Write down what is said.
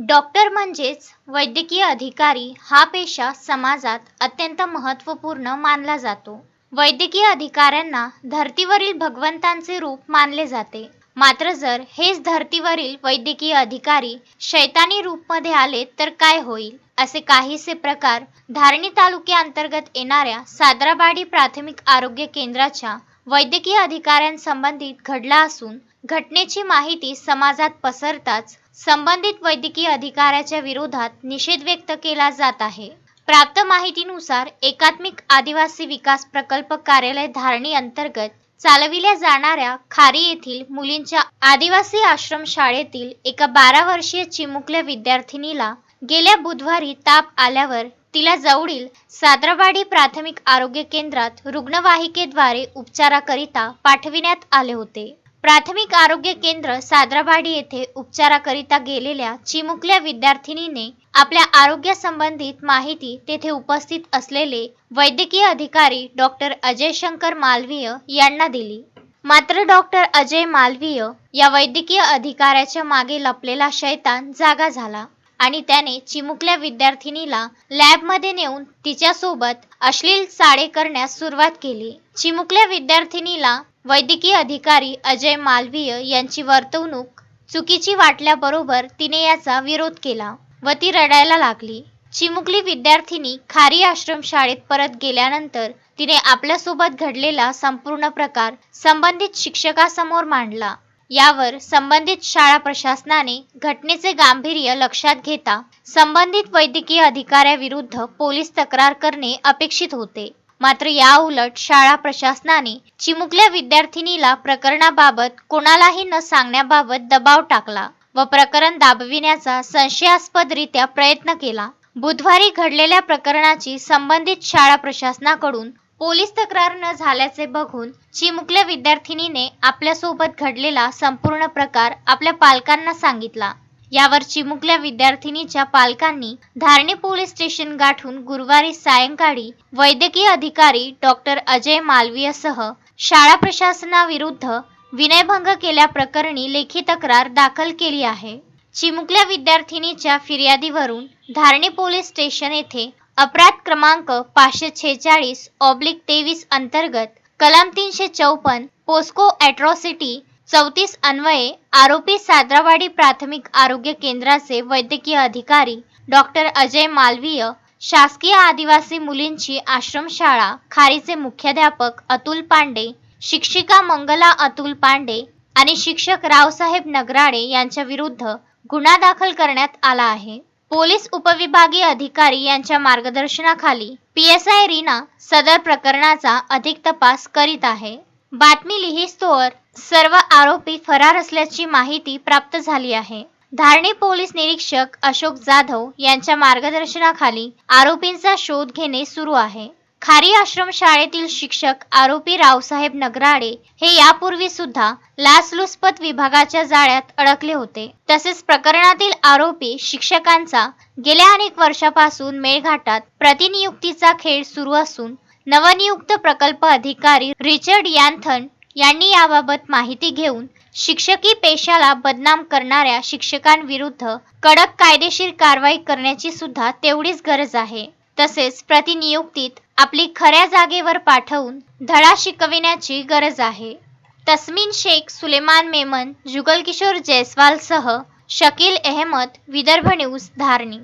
Doctor म्हणजेच वैद्यकीय अधिकारी हा पेशा समाजात अत्यंत महत्त्वपूर्ण मानला जातो. वैद्यकीय अधिकाऱ्यांना धर्तीवरील भगवंतांचे रूप मानले जाते. मात्र जर हेच धर्तीवरील वैद्यकीय अधिकारी शैतानी रूपमध्ये आले तर काय होईल? असे काहीसे प्रकार धारणी तालुक्याअंतर्गत येणाऱ्या सादराबाडी प्राथमिक आरोग्य केंद्राच्या वैद्यकीय अधिकाऱ्यांसंबंधित घडला असून घटनेची माहिती समाजात पसरताच संबंधित वैद्यकीय अधिकाऱ्याच्या विरोधात निषेध व्यक्त केला जात आहे. प्राप्त माहितीनुसार एकात्मिक आदिवासी विकास प्रकल्प कार्यालय धारणी अंतर्गत चालविल्या जाणाऱ्या खारी येथील मुलींच्या आदिवासी आश्रम शाळेतील एका बारा वर्षीय चिमुकल्या विद्यार्थिनीला गेल्या बुधवारी ताप आल्यावर तिला जवळील सादरवाडी प्राथमिक आरोग्य केंद्रात रुग्णवाहिकेद्वारे उपचाराकरिता पाठविण्यात आले होते. प्राथमिक आरोग्य केंद्र साद्राबाडी येथे उपचाराकरिता गेलेल्या चिमुकल्या विद्यार्थिनीने आपल्या आरोग्यासंबंधित माहिती तेथे उपस्थित असलेले वैद्यकीय अधिकारी डॉक्टर अजय शंकर मालवीय यांना दिली. मात्र डॉक्टर अजय मालवीय या वैद्यकीय अधिकाऱ्याच्या मागे लपलेला शैतान जागा झाला. आणि त्याने चिमुकल्या विद्यार्थिनीला लॅबमध्ये नेऊन तिच्यासोबत अश्लील चाळे करण्यास सुरुवात केली. चिमुकल्या विद्यार्थिनीला वैद्यकीय अधिकारी अजय मालवीय यांची वर्तवणूक चुकीची वाटल्याबरोबर तिने याचा विरोध केला व ती रडायला लागली. चिमुकली विद्यार्थिनी खारी आश्रम शाळेत परत गेल्यानंतर तिने आपल्यासोबत घडलेला संपूर्ण प्रकार संबंधित शिक्षकासमोर मांडला. यावर संबंधित शाळा प्रशासनाने घटनेचे गांभीर्य लक्षात घेता संबंधित वैद्यकीय अधिकाऱ्याविरुद्ध पोलीस तक्रार करणे अपेक्षित होते. मात्र याउलट शाळा प्रशासनाने चिमुकल्या विद्यार्थिनीला प्रकरणाबाबत कोणालाही न सांगण्याबाबत दबाव टाकला व प्रकरण दाबविण्याचा संशयास्पदरित्या प्रयत्न केला. बुधवारी घडलेल्या प्रकरणाची संबंधित शाळा प्रशासनाकडून पोलीस तक्रार न झाल्याचे बघून चिमुकल्या विद्यार्थिनीने आपल्यासोबत घडलेला संपूर्ण प्रकार आपल्या पालकांना सांगितला. यावर चिमुकल्या विद्यार्थिनीच्या पालकांनी धारणी पोलीस स्टेशन गाठून गुरुवारी सायंकाळी वैद्यकीय अधिकारी डॉक्टर अजय मालवीयसह शाळा प्रशासनाविरुद्ध विनयभंग केल्याप्रकरणी लेखी तक्रार दाखल केली आहे. चिमुकल्या विद्यार्थिनीच्या फिर्यादीवरून धारणी पोलीस स्टेशन येथे अपराध क्रमांक पाचशे छेचाळीस ऑब्लिक तेवीस अंतर्गत कलम तीनशे चौपन्न पोस्को ॲट्रॉसिटी चौतीस अन्वये आरोपी साद्रावाडी प्राथमिक आरोग्य केंद्राचे वैद्यकीय अधिकारी डॉक्टर अजय मालवीय शासकीय आदिवासी मुलींची आश्रमशाळा खारीचे मुख्याध्यापक अतुल पांडे शिक्षिका मंगला अतुल पांडे आणि शिक्षक रावसाहेब नगराडे यांच्या विरुद्ध गुन्हा दाखल करण्यात आला आहे. पोलीस उपविभागीय अधिकारी यांच्या मार्गदर्शनाखाली पी एस आय रीना सदर प्रकरणाचा अधिक तपास करीत आहे. बातमी लिहिस्तोवर सर्व आरोपी फरार असल्याची माहिती प्राप्त झाली आहे. धारणी पोलीस निरीक्षक अशोक जाधव यांच्या मार्गदर्शनाखाली आरोपींचा शोध घेणे सुरू आहे. खारी आश्रम शाळेतील शिक्षक आरोपी रावसाहेब नगराडे हे यापूर्वी सुद्धा लाचलुचपत विभागाच्या जाळ्यात अडकले होते. तसेच प्रकरणातील आरोपी शिक्षकांचा गेल्या अनेक वर्षापासून मेळघाटात प्रतिनियुक्तीचा खेळ सुरू असून नवनियुक्त प्रकल्प अधिकारी रिचर्ड यांथन यांनी याबाबत माहिती घेऊन शिक्षकी पेशाला बदनाम करणाऱ्या शिक्षकांविरुद्ध कडक कायदेशीर कारवाई करण्याची सुद्धा तेवढीच गरज आहे. तसेच प्रतिनियुक्तीत आपली खऱ्या जागेवर पाठवून धडा शिकविण्याची गरज आहे. तस्मिन शेख सुलेमान मेमन जुगलकिशोर जयस्वालसह शकील अहमद विदर्भ न्यूज धारणी.